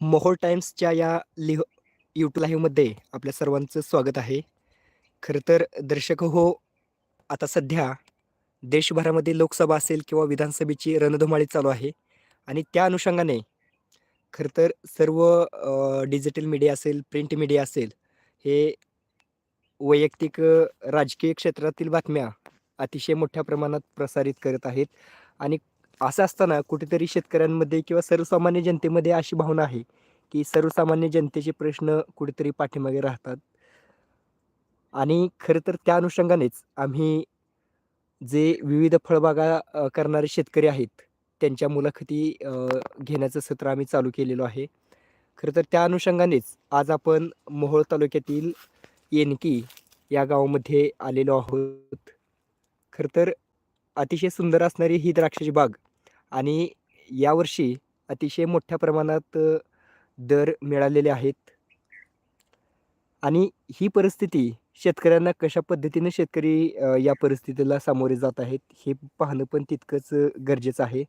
मोहोळ टाइम्सच्या या लिह यूट्यूब लाईव्हमध्ये आपल्या सर्वांचं स्वागत आहे. खरं तर दर्शक हो, आता सध्या देशभरामध्ये लोकसभा असेल किंवा विधानसभेची रणधुमाळी चालू आहे आणि त्या अनुषंगाने खरं तर सर्व डिजिटल मीडिया असेल, प्रिंट मीडिया असेल, हे वैयक्तिक राजकीय क्षेत्रातील बातम्या अतिशय मोठ्या प्रमाणात प्रसारित करत आहेत आणि असं असताना कुठेतरी शेतकऱ्यांमध्ये किंवा सर्वसामान्य जनतेमध्ये अशी भावना आहे, की सर्वसामान्य जनतेचे प्रश्न कुठेतरी पाठीमागे राहतात. आणि खरं तर त्या अनुषंगानेच आम्ही जे विविध फळबागा करणारे शेतकरी आहेत, त्यांच्या मुलाखती घेण्याचं सत्र आम्ही चालू केलेलो आहे. खरं तर त्या अनुषंगानेच आज आपण मोहोळ तालुक्यातील येनकी या गावामध्ये आलेलो आहोत. खरं तर अतिशय सुंदर असणारी ही द्राक्षाची बाग आणि यावर्षी अतिशय मोठ्या प्रमाणात दर मिळालेले आहेत. आणि ही परिस्थिती शेतकऱ्यांना कशा पद्धतीनं शेतकरी या परिस्थितीला सामोरे जात आहेत, हे पाहणं पण तितकंच गरजेचं आहे.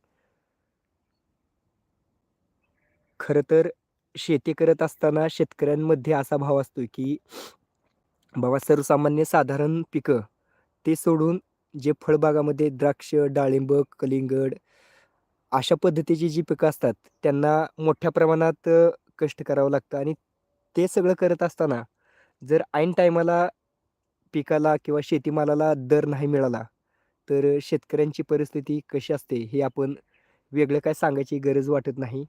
खरं तर शेती करत असताना शेतकऱ्यांमध्ये असा भाव असतो, की बाबा सर्वसामान्य साधारण पिकं, ते सोडून जे फळबागामध्ये द्राक्ष, डाळिंब, कलिंगड अशा पद्धतीची जी पिकं असतात, त्यांना मोठ्या प्रमाणात कष्ट करावं लागतं आणि ते सगळं करत असताना जर ऐन टाईमाला पिकाला किंवा शेतीमालाला दर नाही मिळाला, तर शेतकऱ्यांची परिस्थिती कशी असते, हे आपण वेगळं काय सांगायची गरज वाटत नाही.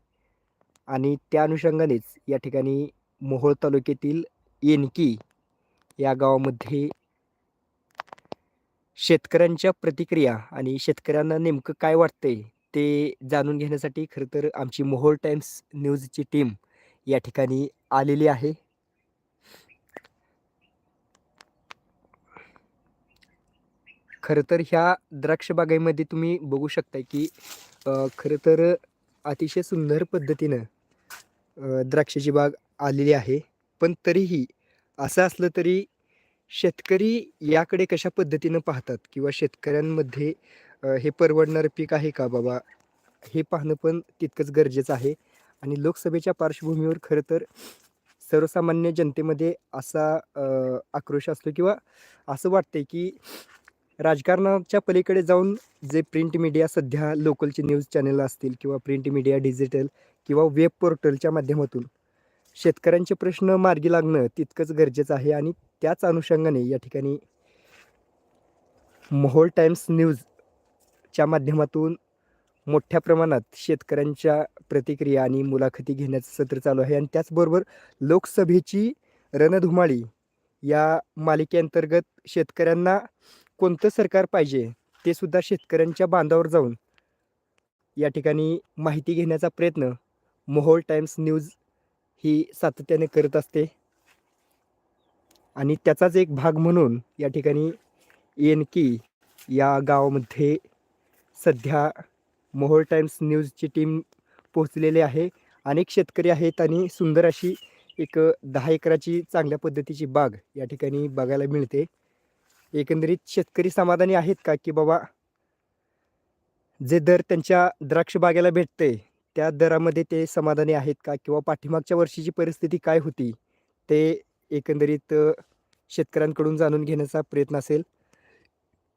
आणि त्या अनुषंगानेच या ठिकाणी मोहोळ तालुक्यातील येनकी या गावामध्ये शेतकऱ्यांच्या प्रतिक्रिया आणि शेतकऱ्यांना नेमकं काय वाटतंय, ते जाणून घेण्यासाठी खरं तर आमची मोहोळ टाइम्स न्यूजची टीम या ठिकाणी आलेली आहे. खरं तर ह्या द्राक्षबागेमध्ये तुम्ही बघू शकता की खरं तर अतिशय सुंदर पद्धतीनं द्राक्षाची बाग आलेली आहे. पण तरीही असं असलं तरी शेतकरी याकडे कशा पद्धतीनं पाहतात किंवा शेतकऱ्यांमध्ये हे परवडणारं पीक आहे का बाबा? हे पाहणं पण तितकंच गरजेचं आहे. आणि लोकसभेच्या पार्श्वभूमीवर खरं तर सर्वसामान्य जनतेमध्ये असा आक्रोश असतो किंवा असं वाटतंय, की राजकारणाच्या पलीकडे जाऊन जे प्रिंट मीडिया सध्या लोकलचे न्यूज चॅनल असतील किंवा प्रिंट मीडिया, डिजिटल किंवा वेब पोर्टलच्या माध्यमातून शेतकऱ्यांचे प्रश्न मार्गी लागणं तितकंच गरजेचं आहे आणि त्याच अनुषंगाने या ठिकाणी मोहोळ टाइम्स च्या माध्यमातून मोठ्या प्रमाणात शेतकऱ्यांच्या प्रतिक्रिया आणि मुलाखती घेण्याचं सत्र चालू आहे आणि त्याचबरोबर लोकसभेची रणधुमाळी या मालिकेअंतर्गत शेतकऱ्यांना कोणतं सरकार पाहिजे, ते सुद्धा शेतकऱ्यांच्या बांधावर जाऊन या ठिकाणी माहिती घेण्याचा प्रयत्न मोहोळ टाइम्स न्यूज ही सातत्याने करत असते. आणि त्याचाच एक भाग म्हणून या ठिकाणी येनकी या गावामध्ये सध्या मोहोळ टाइम्स न्यूजची टीम पोहोचलेली आहे. अनेक शेतकरी आहेत आणि सुंदर अशी एक दहा एकराची चांगल्या पद्धतीची बाग या ठिकाणी बघायला मिळते. एकंदरीत शेतकरी समाधानी आहेत का, की बाबा जे दर त्यांच्या द्राक्ष बागेला भेटते त्या दरामध्ये ते समाधानी आहेत का? किंवा पाठीमागच्या वर्षीची परिस्थिती काय होती? ते एकंदरीत शेतकऱ्यांकडून जाणून घेण्याचा प्रयत्न असेल.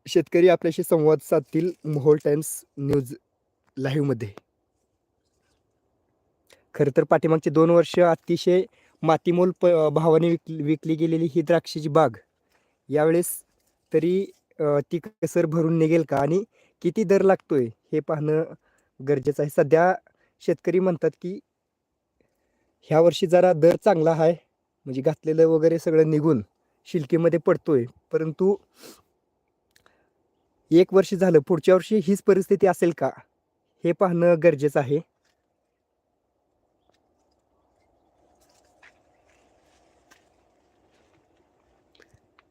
शेतकरी आपल्याशी संवाद साधतील मोहोळ टाइम्स न्यूज लाईव्हमध्ये. खरं तर पाठीमागचे दोन वर्ष अतिशय मातीमोल प भावाने विक विकली गेलेली ही द्राक्षाची बाग, यावेळेस तरी ती कसर भरून निघेल का? आणि किती दर लागतोय हे पाहणं गरजेचं आहे. सध्या शेतकरी म्हणतात, की ह्या वर्षी जरा दर चांगला आहे. म्हणजे घातलेलं वगैरे सगळं निघून शिलकीमध्ये पडतोय. परंतु एक वर्ष झालं, पुढच्या वर्षी हीच परिस्थिती असेल का? हे पाहणं गरजेचं आहे.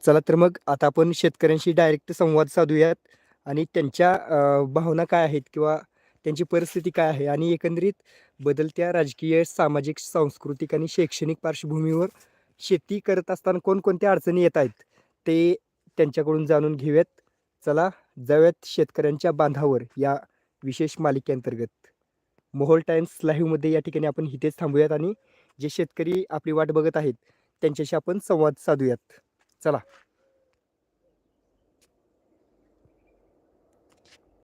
चला तर मग आता आपण शेतकऱ्यांशी डायरेक्ट संवाद साधूयात आणि त्यांच्या भावना काय आहेत किंवा त्यांची परिस्थिती काय आहे आणि एकंदरीत बदलत्या राजकीय, सामाजिक, सांस्कृतिक आणि शैक्षणिक पार्श्वभूमीवर शेती करत असताना कोणकोणत्या अडचणी येत आहेत, ते त्यांच्याकडून जाणून घेऊयात. चला जाव्यात शेतकऱ्यांच्या बांधावर या विशेष मालिकेअंतर्गत. मोहोळ टाइम्स लाईव्हमध्ये या ठिकाणी आपण इथेच थांबूयात आणि जे शेतकरी आपली वाट बघत आहेत त्यांच्याशी आपण संवाद साधूयात चला